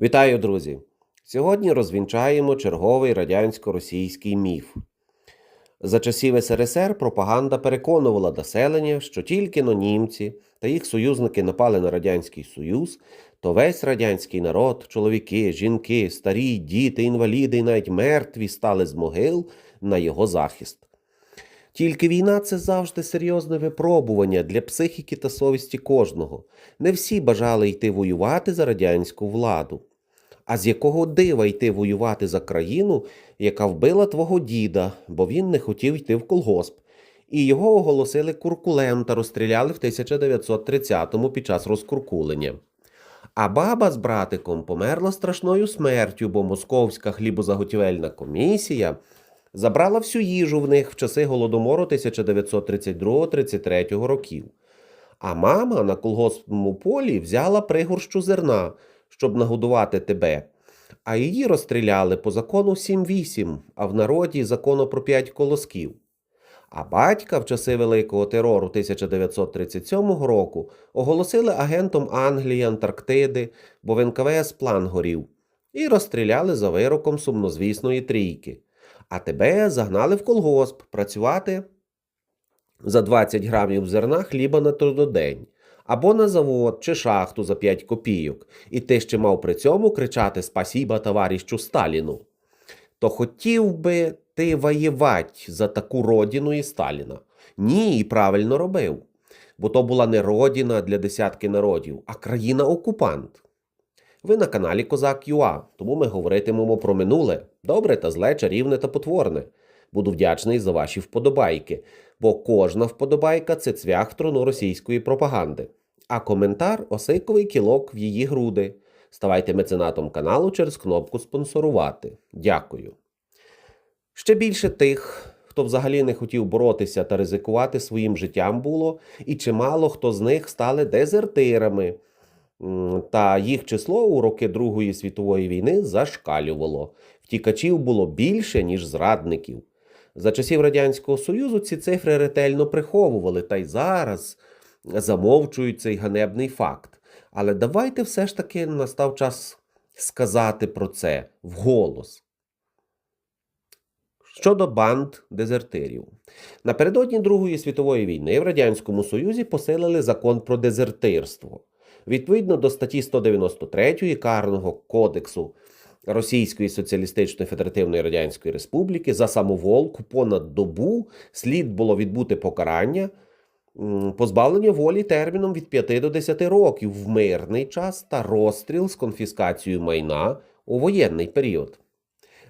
Вітаю, друзі! Сьогодні розвінчаємо черговий радянсько-російський міф. За часів СРСР пропаганда переконувала населення, що тільки но німці та їх союзники напали на Радянський Союз, то весь радянський народ, чоловіки, жінки, старі, діти, інваліди і навіть мертві стали з могил на його захист. Тільки війна це завжди серйозне випробування для психіки та совісті кожного. Не всі бажали йти воювати за радянську владу. А з якого дива йти воювати за країну, яка вбила твого діда, бо він не хотів йти в колгосп, і його оголосили куркулем та розстріляли в 1930-му під час розкуркулення. А баба з братиком померла страшною смертю, бо московська хлібозаготівельна комісія забрала всю їжу в них в часи голодомору 1932-33 років. А мама на колгоспному полі взяла пригорщу зерна, щоб нагодувати тебе. А її розстріляли по закону 7-8, а в народі закону про 5 колосків. А батька в часи Великого терору 1937 року оголосили агентом Англії Антарктиди, бо в НКВС план горів, і розстріляли за вироком сумнозвісної трійки. А тебе загнали в колгосп працювати за 20 грамів зерна хліба на трудодень, або на завод чи шахту за 5 копійок, і ти ще мав при цьому кричати Спасіба товарищу Сталіну. То хотів би ти воювати за таку родину і Сталіна. Ні, і правильно робив. Бо то була не родина для десятки народів, а країна-окупант. Ви на каналі Козак ЮА, тому ми говоритимемо про минуле, добре та зле, чарівне та потворне. Буду вдячний за ваші вподобайки, бо кожна вподобайка це цвях трону російської пропаганди, а коментар осиковий кілок в її груди. Ставайте меценатом каналу через кнопку спонсорувати. Дякую. Ще більше тих, хто взагалі не хотів боротися та ризикувати своїм життям було, і чимало хто з них стали дезертирами. Та їх число у роки Другої світової війни зашкалювало. Втікачів було більше, ніж зрадників. За часів Радянського Союзу ці цифри ретельно приховували, та й зараз замовчують цей ганебний факт. Але давайте все ж таки настав час сказати про це вголос. Щодо банд дезертирів. Напередодні Другої світової війни в Радянському Союзі посилили закон про дезертирство. Відповідно до статті 193 Карного кодексу Російської Соціалістичної Федеративної Радянської Республіки за самоволку понад добу слід було відбути покарання позбавлення волі терміном від 5 до 10 років в мирний час та розстріл з конфіскацією майна у воєнний період.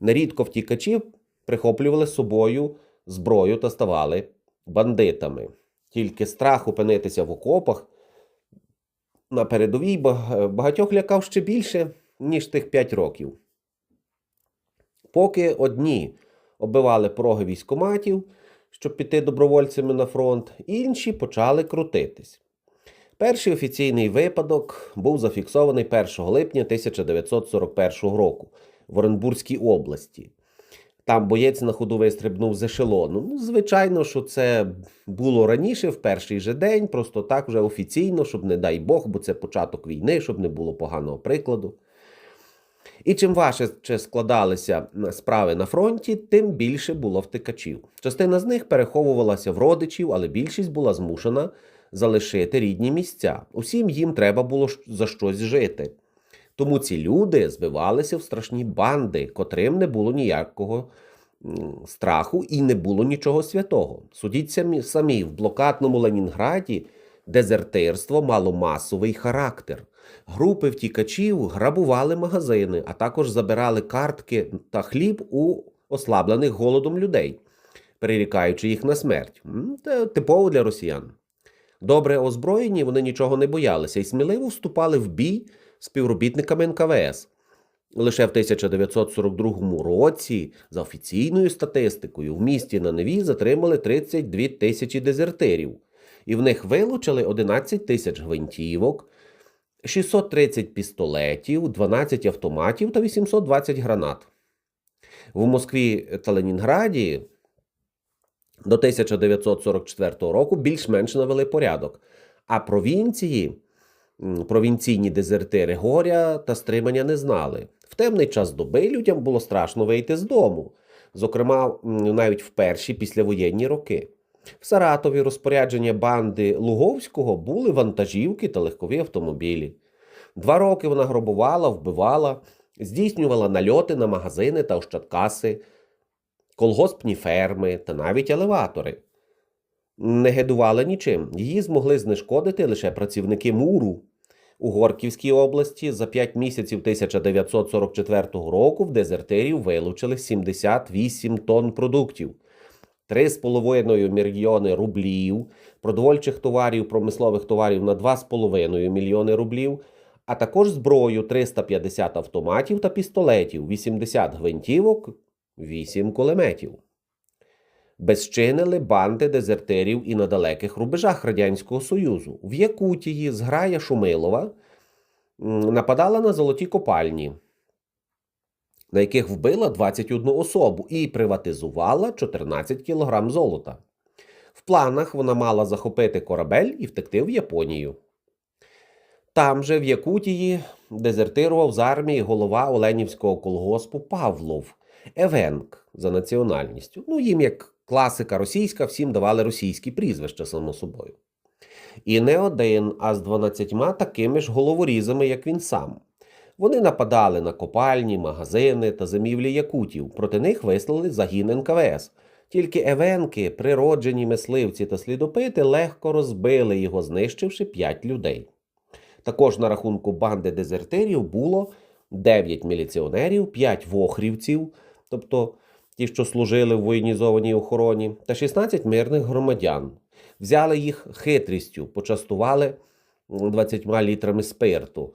Нерідко втікачів прихоплювали з собою зброю та ставали бандитами. Тільки страх опинитися в окопах на передовій багатьох лякав ще більше, ніж тих 5 років. Поки одні оббивали пороги військоматів, щоб піти добровольцями на фронт, інші почали крутитись. Перший офіційний випадок був зафіксований 1 липня 1941 року в Оренбурзькій області. Там боєць на ходу вистрибнув з ешелону. Ну, звичайно, що це було раніше, в перший же день, просто так вже офіційно, щоб не дай Бог, бо це початок війни, щоб не було поганого прикладу. І чим важче складалися справи на фронті, тим більше було втикачів. Частина з них переховувалася в родичів, але більшість була змушена залишити рідні місця. Усім їм треба було за щось жити. Тому ці люди збивалися в страшні банди, котрим не було ніякого страху і не було нічого святого. Судіть самі, самі в блокадному Ленінграді дезертирство мало масовий характер. Групи втікачів грабували магазини, а також забирали картки та хліб у ослаблених голодом людей, перерікаючи їх на смерть. Це типово для росіян. Добре озброєні, вони нічого не боялися і сміливо вступали в бій з співробітниками НКВС. Лише в 1942 році, за офіційною статистикою, в місті на Неві затримали 32 тисячі дезертирів, і в них вилучили 11 тисяч гвинтівок, 630 пістолетів, 12 автоматів та 820 гранат. В Москві та Ленінграді до 1944 року більш-менш навели порядок, а провінції провінційні дезертири горя та стримання не знали. В темний час доби людям було страшно вийти з дому, зокрема, навіть в перші післявоєнні роки. В Саратові розпорядження банди Луговського були вантажівки та легкові автомобілі. Два роки вона грабувала, вбивала, здійснювала нальоти на магазини та ощадкаси, колгоспні ферми та навіть елеватори. Не гидувала нічим. Її змогли знешкодити лише працівники муру. У Горківській області за 5 місяців 1944 року в дезертирів вилучили 78 тонн продуктів, 3,5 мільйони рублів, продовольчих товарів, промислових товарів на 2,5 мільйони рублів, а також зброю 350 автоматів та пістолетів, 80 гвинтівок, 8 кулеметів. Безчинили банди дезертирів і на далеких рубежах Радянського Союзу. В Якутії зграя Шумилова нападала на золоті копальні, на яких вбила 21 особу і приватизувала 14 кг золота. В планах вона мала захопити корабель і втекти в Японію. Там же, в Якутії, дезертирував з армії голова Оленівського колгоспу Павлов, Евенк за національністю. Ну, їм як класика російська, всім давали російські прізвища, само собою. І не один, а з 12 такими ж головорізами, як він сам. Вони нападали на копальні, магазини та зимівлі якутів. Проти них вислали загін НКВС. Тільки евенки, природжені мисливці та слідопити, легко розбили його, знищивши 5 людей. Також на рахунку банди дезертирів було 9 міліціонерів, 5 вохрівців, тобто ті, що служили в воєнізованій охороні, та 16 мирних громадян. Взяли їх хитрістю, почастували 20 літрами спирту.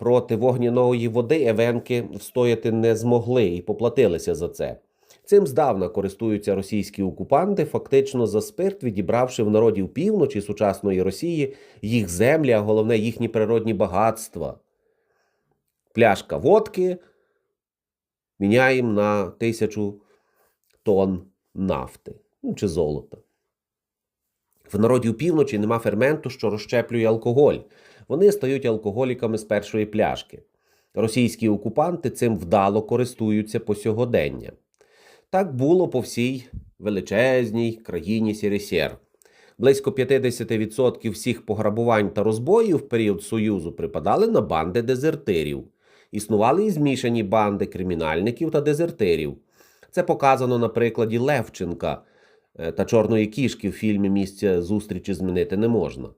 Проти вогняної води евенки встояти не змогли і поплатилися за це. Цим здавна користуються російські окупанти, фактично за спирт, відібравши в народів півночі сучасної Росії їх землі, а головне їхні природні багатства. Пляшка водки міняємо на тисячу тонн нафти ну, чи золота. В народів півночі нема ферменту, що розщеплює алкоголь. Вони стають алкоголіками з першої пляшки. Російські окупанти цим вдало користуються по сьогодення. Так було по всій величезній країні СРСР. Близько 50% всіх пограбувань та розбоїв в період Союзу припадали на банди дезертирів. Існували і змішані банди кримінальників та дезертирів. Це показано на прикладі Левченка е, та Чорної кішки в фільмі Місця зустрічі змінити не можна.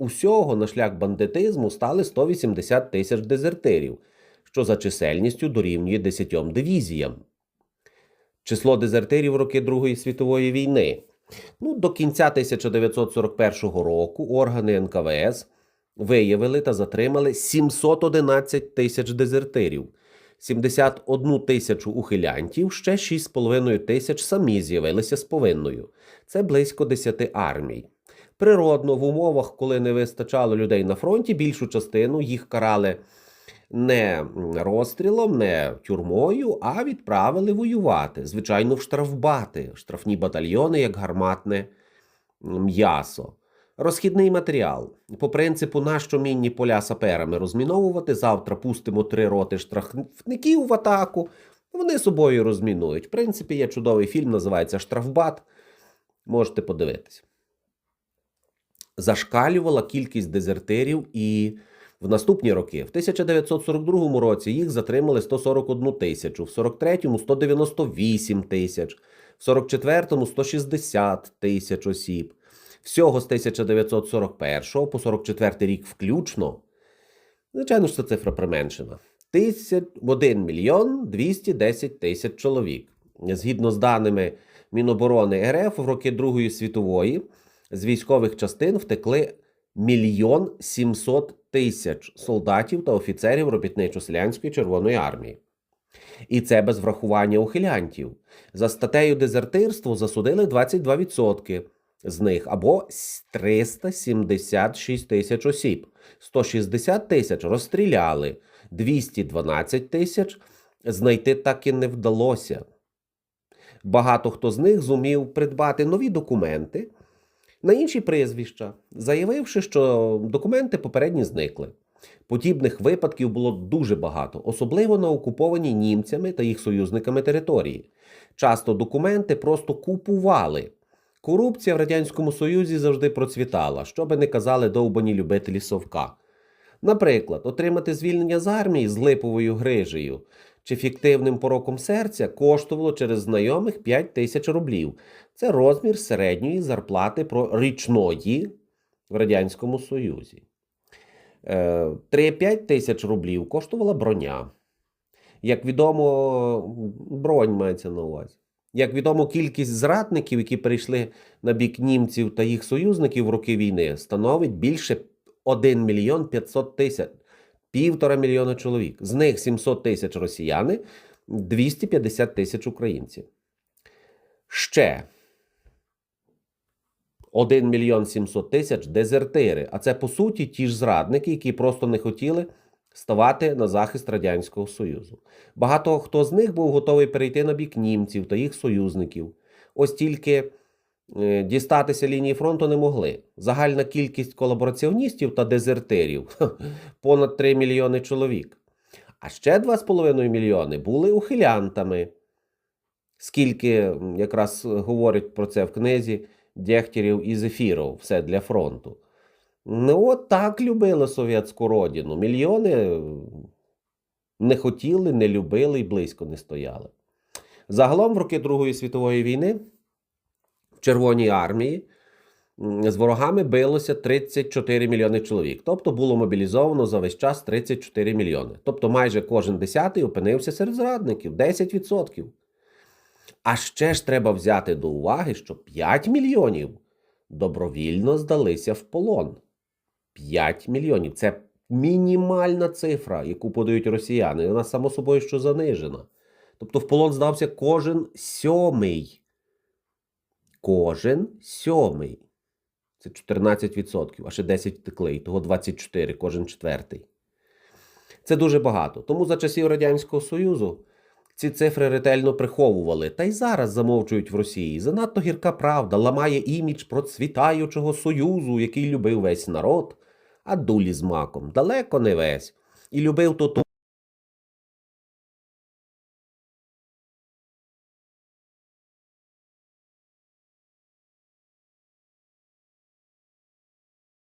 Усього на шлях бандитизму стали 180 тисяч дезертирів, що за чисельністю дорівнює 10 дивізіям. Число дезертирів роки Другої світової війни. Ну, до кінця 1941 року органи НКВС виявили та затримали 711 тисяч дезертирів, 71 тисячу ухилянтів, ще 6,5 тисяч самі з'явилися з повинною. Це близько 10 армій. Природно, в умовах, коли не вистачало людей на фронті, більшу частину їх карали не розстрілом, не тюрмою, а відправили воювати. Звичайно, в штрафбати, штрафні батальйони, як гарматне м'ясо. Розхідний матеріал. По принципу, нащо мінні поля саперами розміновувати, завтра пустимо три роти штрафників в атаку, вони собою розмінують. В принципі, є чудовий фільм, називається Штрафбат. Можете подивитись. Зашкалювала кількість дезертирів і в наступні роки. В 1942 році їх затримали 141 тисячу, в 43-му 198 тисяч, в 44-му 160 тисяч осіб. Всього з 1941 по 44 рік включно. Звичайно ж, це цифра применшена. 1 мільйон 210 тисяч чоловік. Згідно з даними Міноборони РФ, в роки Другої світової з військових частин втекли мільйон 700 тисяч солдатів та офіцерів робітничо-селянської Червоної армії. І це без врахування ухилянтів. За статтею дезертирству засудили 22% з них або 376 тисяч осіб, 160 тисяч розстріляли, 212 тисяч знайти так і не вдалося. Багато хто з них зумів придбати нові документи на інші прізвища, заявивши, що документи попередні зникли. Подібних випадків було дуже багато, особливо на окупованій німцями та їх союзниками території. Часто документи просто купували. Корупція в Радянському Союзі завжди процвітала, що би не казали довбані любителі совка. Наприклад, отримати звільнення з армії з липовою грижею чи фіктивним пороком серця коштувало через знайомих 5 тисяч рублів. Це розмір середньої зарплати річної в Радянському Союзі. Е, 3-5 тисяч рублів коштувала броня. Як відомо, бронь мається на увазі. Як відомо, кількість зрадників, які перейшли на бік німців та їх союзників в роки війни, становить більше 1 мільйон 500 тисяч, півтора мільйона чоловік. З них 700 тисяч росіяни, 250 тисяч українців. Ще 1 мільйон 700 тисяч дезертири. А це по суті ті ж зрадники, які просто не хотіли ставати на захист Радянського Союзу. Багато хто з них був готовий перейти на бік німців та їх союзників. Ось тільки дістатися лінії фронту не могли. Загальна кількість колабораціоністів та дезертирів понад 3 мільйони чоловік. А ще 2,5 мільйони були ухилянтами. Скільки якраз говорять про це в книзі Дєхтєрів і Зефіров, все для фронту. Ну, от так любили совєтську родину. Мільйони е, не хотіли, не любили і близько не стояли. Загалом, в роки Другої світової війни Червоній армії з ворогами билося 34 мільйони чоловік. Тобто було мобілізовано за весь час 34 мільйони. Тобто майже кожен десятий опинився серед зрадників 10%. А ще ж треба взяти до уваги, що 5 мільйонів добровільно здалися в полон. 5 мільйонів це мінімальна цифра, яку подають росіяни. Вона само собою що занижена. Тобто в полон здався кожен сьомий. Кожен сьомий. Це 14%, а ще 10 втекли, і того 24, кожен четвертий. Це дуже багато. Тому за часів Радянського Союзу ці цифри ретельно приховували, та й зараз замовчують в Росії. Занадто гірка правда ламає імідж процвітаючого союзу, який любив весь народ, а дулі з маком далеко не весь. І любив то